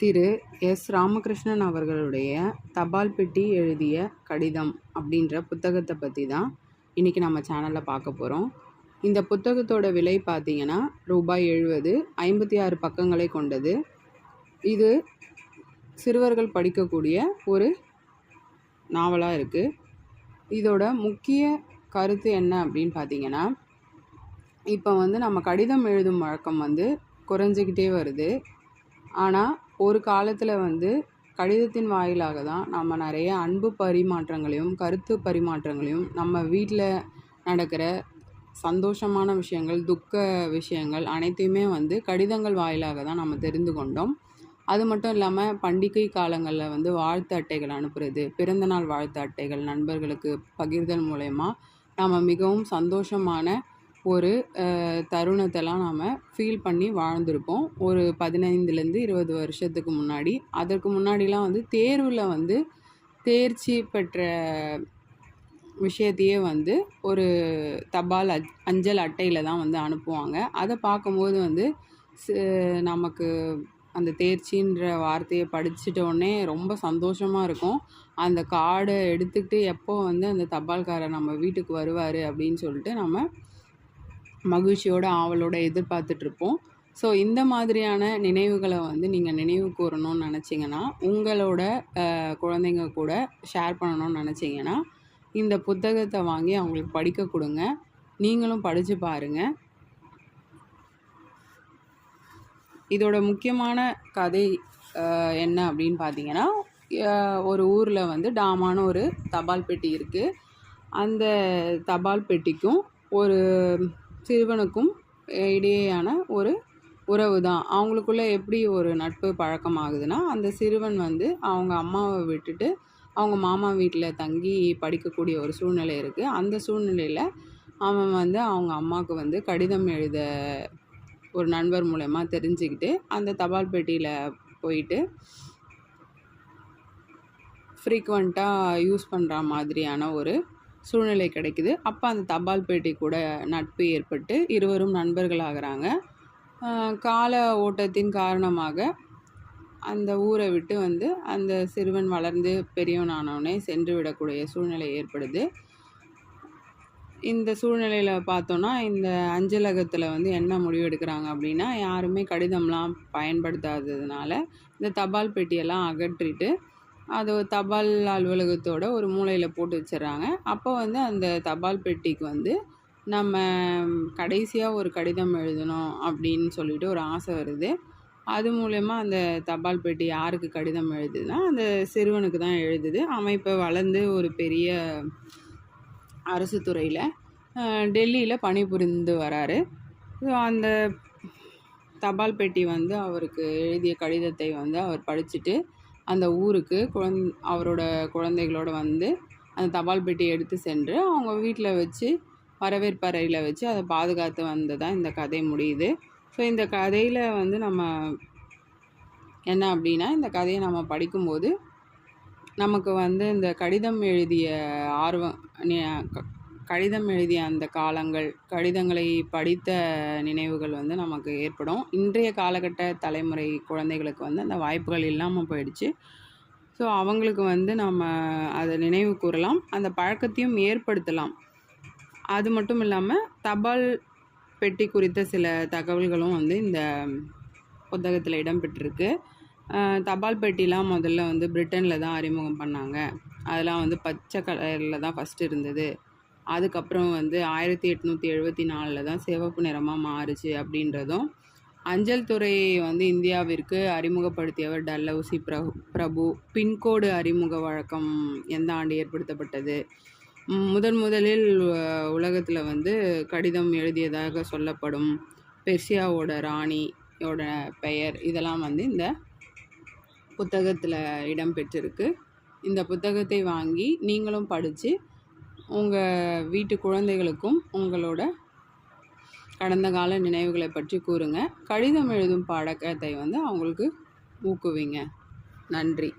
திரு. S. Ramakrishnan அவர்களுடைய தபால் பெட்டி எழுதிய கடிதம் அப்படின்ற புத்தகத்தை பற்றி தான் இன்றைக்கி நம்ம சேனலில் பார்க்க போகிறோம் இந்த புத்தகத்தோட விலை பார்த்தீங்கன்னா ரூபாய் எழுபது ஐம்பத்தி ஆறு பக்கங்களை கொண்டது. இது சிறுவர்கள் படிக்கக்கூடிய ஒரு நாவலாக இருக்குது இதோட முக்கிய கருத்து என்ன அப்படின்னு பார்த்தீங்கன்னா இப்போ வந்து நம்ம கடிதம் எழுதும் வழக்கம் வந்து குறைஞ்சிக்கிட்டே வருது. ஆனால் ஒரு காலத்தில் வந்து கடிதத்தின் வாயிலாக தான் நம்ம நிறைய அன்பு பரிமாற்றங்களையும் கருத்து பரிமாற்றங்களையும் நம்ம வீட்டில் நடக்கிற சந்தோஷமான விஷயங்கள் துக்க விஷயங்கள் அனைத்தையுமே வந்து கடிதங்கள் வாயிலாக தான் நம்ம தெரிந்து கொண்டோம். அது மட்டும் இல்லாமல் பண்டிகை காலங்களில் வந்து வாழ்த்து அட்டைகள் அனுப்புறது பிறந்தநாள் வாழ்த்து அட்டைகள் நண்பர்களுக்கு பகிர்தல் மூலயமா நம்ம மிகவும் சந்தோஷமான ஒரு தருணத்தெல்லாம் நாம் ஃபீல் பண்ணி வாழ்ந்திருப்போம். ஒரு பதினைந்துலேருந்து இருபது வருஷத்துக்கு முன்னாடி. அதற்கு முன்னாடிலாம் வந்து தேர்வில் வந்து தேர்ச்சி பெற்ற விஷயத்தையே வந்து ஒரு தபால் அஜ் அஞ்சல் அட்டையில் தான் வந்து அனுப்புவாங்க. அதை பார்க்கும்போது வந்து நமக்கு அந்த தேர்ச்சின்ற வார்த்தையை படிச்சிட்டோடனே ரொம்ப சந்தோஷமாக இருக்கும். அந்த கார்டை எடுத்துக்கிட்டு எப்போ வந்து அந்த தபால்காரர் நம்ம வீட்டுக்கு வருவார் அப்படின்னு சொல்லிட்டு நம்ம மகிழ்ச்சியோட ஆவலோட எதிர்பார்த்துட்ருப்போம். ஸோ இந்த மாதிரியான நினைவுகளை வந்து நீங்கள் நினைவு கூறணும்னு நினச்சிங்கன்னா உங்களோட குழந்தைங்க கூட ஷேர் பண்ணணும்னு நினச்சிங்கன்னா இந்த புத்தகத்தை வாங்கி அவங்களுக்கு படிக்க கொடுங்க. நீங்களும் படித்து பாருங்கள் இதோட முக்கியமான கதை என்ன அப்படின்னு பார்த்தீங்கன்னா ஒரு ஊரில் வந்து டாமான ஒரு தபால் பெட்டி இருக்குது அந்த தபால் பெட்டிக்கும் ஒரு சிறுவனுக்கும் இடையேயான ஒரு உறவு தான் அவங்களுக்குள்ளே எப்படி ஒரு நட்பு பழக்கமாகுதுன்னா அந்த சிறுவன் வந்து அவங்க அம்மாவை விட்டுட்டு அவங்க மாமா வீட்டில் தங்கி படிக்கக்கூடிய ஒரு சூழ்நிலை இருக்குது அந்த சூழ்நிலையில் அவன் வந்து அவங்க அம்மாவுக்கு வந்து கடிதம் எழுத ஒரு நண்பர் மூலயமா தெரிஞ்சுக்கிட்டு அந்த தபால் பெட்டியில் போயிட்டு ஃப்ரீக்வெண்ட்டாக யூஸ் பண்ணுற மாதிரியான ஒரு சூழ்நிலை கிடைக்குது. அப்போ அந்த தபால் பேட்டி கூட நட்பு ஏற்பட்டு இருவரும் நண்பர்களாகிறாங்க. கால ஓட்டத்தின் காரணமாக அந்த ஊரை விட்டு வந்து அந்த சிறுவன் வளர்ந்து பெரியவனானவனே சென்று விடக்கூடிய சூழ்நிலை ஏற்படுது. இந்த சூழ்நிலையில் பார்த்தோன்னா இந்த அஞ்சலகத்தில் வந்து என்ன முடிவெடுக்கிறாங்க அப்படின்னா யாருமே கடிதம்லாம் பயன்படுத்தாததுனால இந்த தபால் பெட்டியெல்லாம் அகற்றிட்டு அது தபால் அலுவலகத்தோட ஒரு மூலையில் போட்டு வச்சிடுறாங்க அப்போ வந்து அந்த தபால் பெட்டிக்கு வந்து நம்ம கடைசியாக ஒரு கடிதம் எழுதணும் அப்படின்னு சொல்லிட்டு ஒரு ஆசை வருது. அது மூலயமா அந்த தபால் பெட்டி யாருக்கு கடிதம் எழுதுதுன்னா அந்த சிறுவனுக்கு தான் எழுதுது. அவன் இப்போ வளர்ந்து ஒரு பெரிய அரசு துறையில் டெல்லியில் பணிபுரிந்து வராரு. அந்த தபால் பெட்டி வந்து அவருக்கு எழுதிய கடிதத்தை வந்து அவர் படிச்சுட்டு அந்த ஊருக்கு குழந் அவரோட குழந்தைகளோட வந்து அந்த தபால் பெட்டியை எடுத்து சென்று அவங்க வீட்டில் வச்சு வரவேற்பறையில் வச்சு அதை பாதுகாத்து வந்ததான் இந்த கதை முடியுது. ஸோ இந்த கதையில் வந்து நம்ம என்ன அப்படின்னா இந்த கதையை நம்ம படிக்கும்போது நமக்கு வந்து இந்த கடிதம் எழுதிய ஆர்வம் கடிதம் எழுதிய அந்த காலங்கள் கடிதங்களை படித்த நினைவுகள் வந்து நமக்கு ஏற்படும். இன்றைய காலகட்ட தலைமுறை குழந்தைகளுக்கு வந்து அந்த வாய்ப்புகள் இல்லாமல் போயிடுச்சு. ஸோ அவங்களுக்கு வந்து நம்ம அதை நினைவு கூறலாம் அந்த பழக்கத்தையும் ஏற்படுத்தலாம். அது மட்டும் இல்லாமல் தபால் பெட்டி குறித்த சில தகவல்களும் வந்து இந்த புத்தகத்தில் இடம்பெற்றிருக்கு. தபால் பெட்டிலாம் முதல்ல வந்து பிரிட்டனில் தான் அறிமுகம் பண்ணாங்க. அதெல்லாம் வந்து பச்சை கலரில் தான் ஃபஸ்ட்டு இருந்தது. அதுக்கப்புறம் வந்து ஆயிரத்தி எட்நூற்றி எழுபத்தி நாலில் தான் சிவப்பு நிறமாக மாறுச்சு அப்படின்றதும் அஞ்சல் துறையை வந்து இந்தியாவிற்கு அறிமுகப்படுத்தியவர் டல்லவுசி பிரபு பிரபு. பின்கோடு அறிமுக வழக்கம் எந்த ஆண்டு ஏற்படுத்தப்பட்டது? முதன் முதலில் உலகத்தில் வந்து கடிதம் எழுதியதாக சொல்லப்படும் பெர்சியாவோட ராணியோட பெயர் இதெல்லாம் வந்து இந்த புத்தகத்தில் இடம்பெற்றிருக்கு இந்த புத்தகத்தை வாங்கி நீங்களும் படித்து உங்கள் வீட்டு குழந்தைகளுக்கும் உங்களோட கடந்த கால நினைவுகளை பற்றி கூறுங்க. கடிதம் எழுதும் பழக்கத்தை வந்து அவங்களுக்கு ஊக்குவிங்க. நன்றி.